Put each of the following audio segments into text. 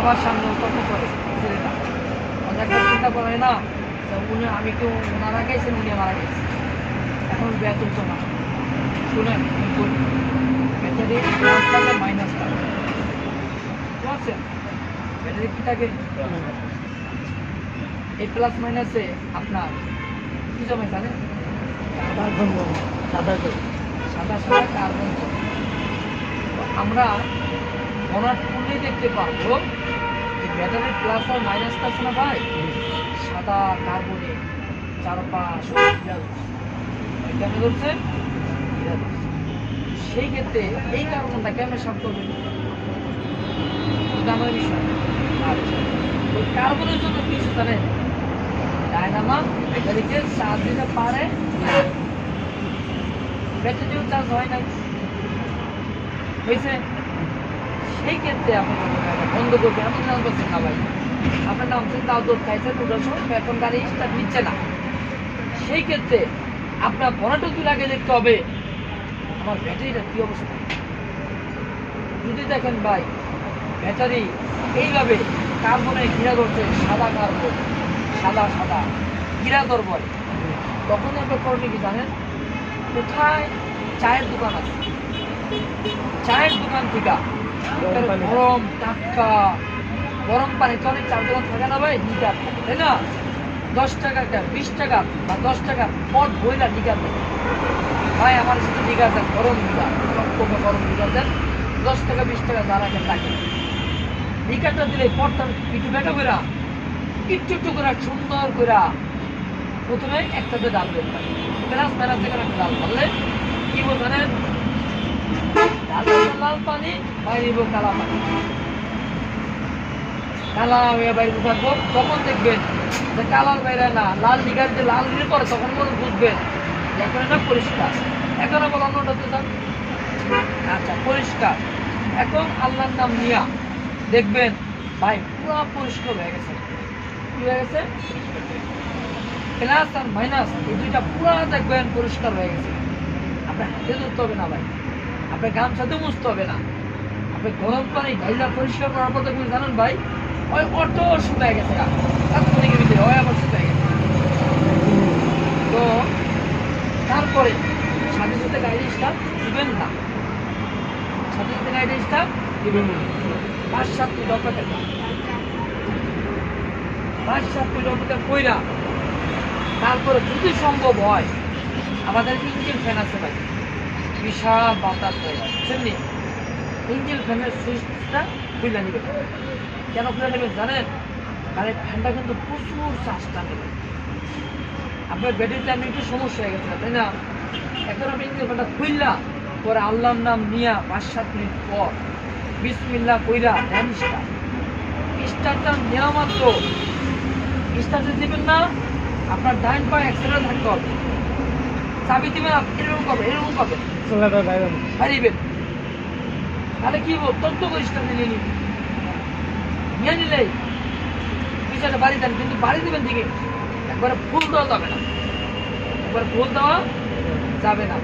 বাবার সামনে কত করে ছেলেটা। একটা চিন্তা করে না উনি আমি কেউ ওনারা গেছেন উনি মারা গেছেন এখন ব্যয় তুলছো না। শুনেন ব্যাটারি প্লাস থাকে মাইনাস থাকে পারছেন ব্যাটারি কি থাকে? এই প্লাস মাইনাসে আপনার কি জমে জানেন কার্বন সাদা সাদা সাদা কার্বন আমরা মনার খুললেই দেখতে পারব যে ব্যাটারির প্লাস আর মাইনাসটা আছে না ভাই? সাদা কার্বনে চারপাশ ঘিরা ধরছে। সেই ক্ষেত্রে এই কার্বনটা কেমন করবে? এটা আমার বিষয়। আচ্ছা। ওই কার্বনের জন্য কি হচ্ছে জানেন ডায়নামা ব্যাটারিকে চার্জ দিতে পারে না। ব্যাটারিও চার্জ হয় নাই। হয়েছে? সেই ক্ষেত্রে আপনি বন্ধ করবেন আপনি নাম করছেন না ভাই আপনার নাম হচ্ছে তাও দোর খাইছে দুটোর সময় এখন গাড়ি স্টার্ট নিচ্ছে না। সেই ক্ষেত্রে আপনার বনাটুকু আগে দেখতে হবে। আমার ব্যাটারিটা কি অবস্থা? যদি দেখেন ভাই, ব্যাটারি এইভাবে কার্বনে ঘিরা ধরছে, সাদা কার্বন, সাদা সাদা ঘিরা ধর বলে তখন একটা করবে কি জানেন? কোথায় চায়ের দোকান আছে? চায়ের দোকান থেকে গরম টাটকা। গরম পানি তো অনেক চার দোকান থাকে না ভাই লিটার তাই না? দশ টাকা বিশ টাকা বা দশ টাকা পট বইলা লিটার দেয় ভাই, আমার সাথে লিটার দেন গরম টকটকে গরম লিটার দেন দশ টাকা, বিশ টাকা যা রাখেন টাকা লিটারটা দিলে পটটা একটু বেটা করে একটু একটু করে সুন্দর করে প্রথমে একটাতে ডাল দেবেন গ্লাস মেলার থেকে একটা ডাল ধরলে কি হলো লাল পানি কালা পানি কালা বাইরে থাকব তখন দেখবেন যে কালার বাইরে না, লাল যে লাল তখন বুঝবেন এখন এটা পরিষ্কার। আচ্ছা পরিষ্কার। এখন আল্লাহর নাম নিয়া দেখবেন, ভাই, পুরো পরিষ্কার হয়ে গেছে। কি হয়ে গেছে? প্লাস আর মাইনাস এই দুইটা পুরো দেখবেন পরিষ্কার হয়ে গেছে। আপনার হাতে ধরতে হবে না, ভাই। আপনার গামছাতে মুছতে হবে না। আপনি গরম পানি ঢাইলা পরিষ্কার করার পর দেখবেন জানেন ভাই, ওই অটো শুকায় গেছে গা। তাৎক্ষণিকের ভিতরে ওই আবার শুকায় গেছে। তো তারপরে সাথে সাথে গাড়ি স্টার্ট দিবেন না। সাথে সাথে গাড়ি স্টার্ট দিবেন না। পাঁচ সাত মিনিট অপেক্ষা। পাঁচ সাত মিনিট অপেক্ষা কইরা তারপরে যদি সম্ভব হয়, আমাদের ইঞ্জিন ফ্যান আছে ভাই। বিশাল বাতাস হয়ে বুঝলেন ইঞ্জিন ফ্যানের সুইচটা খুলে নেবেন কেন খুলে নেবেন জানেন? কারণ ফ্যানটা কিন্তু প্রচুর চার্জটা নেবে। আপনার ব্যাটারিতে আমি একটু সমস্যা হয়ে গেছে, তাই না? এখন আমি ইঞ্জিন ফ্যানটা খুললা পরে আল্লাহর নাম নিয়া পাঁচ সাত মিনিট পর বিসমিল্লা কইরা ধ্যান স্টার্ট স্টার্টটা নেওয়া মাত্র। স্টার্টে দিবেন না, আপনার ডাইন পা এক্সেলে থাকতে হবে। চাবি আপনি এরকম করবেন এরকম করবেন চলাটা হারিবেন তাহলে কি তত্ত্ব করে স্টার্ট নিয়ে নিন নিয়ে নিলেই পিছনে বাড়ি দেন কিন্তু বাড়ি দিবেন দিকে একবারে ফুল দেওয়া যাবে না। একবার ফুল দেওয়া যাবে না।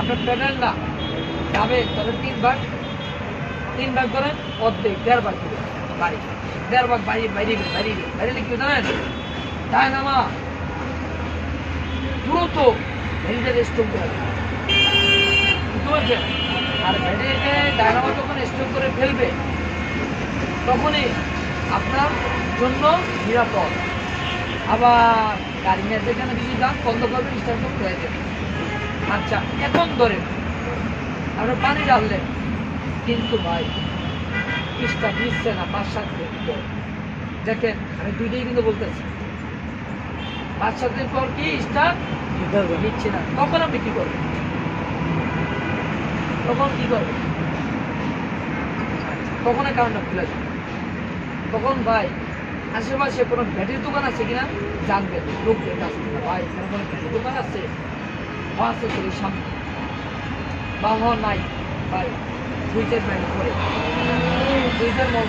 আপনার পেমেন্ট না। যাবে তবে তিন ভাগ তিন ভাগ করেন অর্ধেক দেড় ভাগ দিবেন বাড়ি। দেড় ভাগ বাইরে বাইরে বাইরে বাইরে কি জানেন? তাই না মা দ্রুত ভ্যালিডের স্টোভ করে বুঝতে আর ব্যাটারিতে ডায়নামো যখন স্টোভ করে ফেলবে, তখনই আপনার জন্য নিরাপদ। আবার গাড়ি নিয়ে যেখানে কিছু যান বন্ধ করবেন স্টার্ট হয়ে যাবে আচ্ছা এখন ধরেন আপনার পানি ঢাললেন। কিন্তু ভাই স্টার্ট নিচ্ছে না পাঁচ সাত দেখেন, আমি দুইটাই কিন্তু বলতেছি। পাঁচ সাত দিন পর কি স্টার্ট নিচ্ছে না। তখন আপনি কি করবেন? তখন কি করবেন? তখন এই খুলে যাবে তখন ভাই? আশেপাশে কোনো ব্যাটারি দোকান আছে কিনা? জানবেন। লোকদের কাছ থেকে। ভাই এখানে কোনো ব্যাটারি দোকান আছে? হ আছে তো এই সামনে। বা হ নাই। ভাই সুইচের ব্যান্ড করে সুইচের মল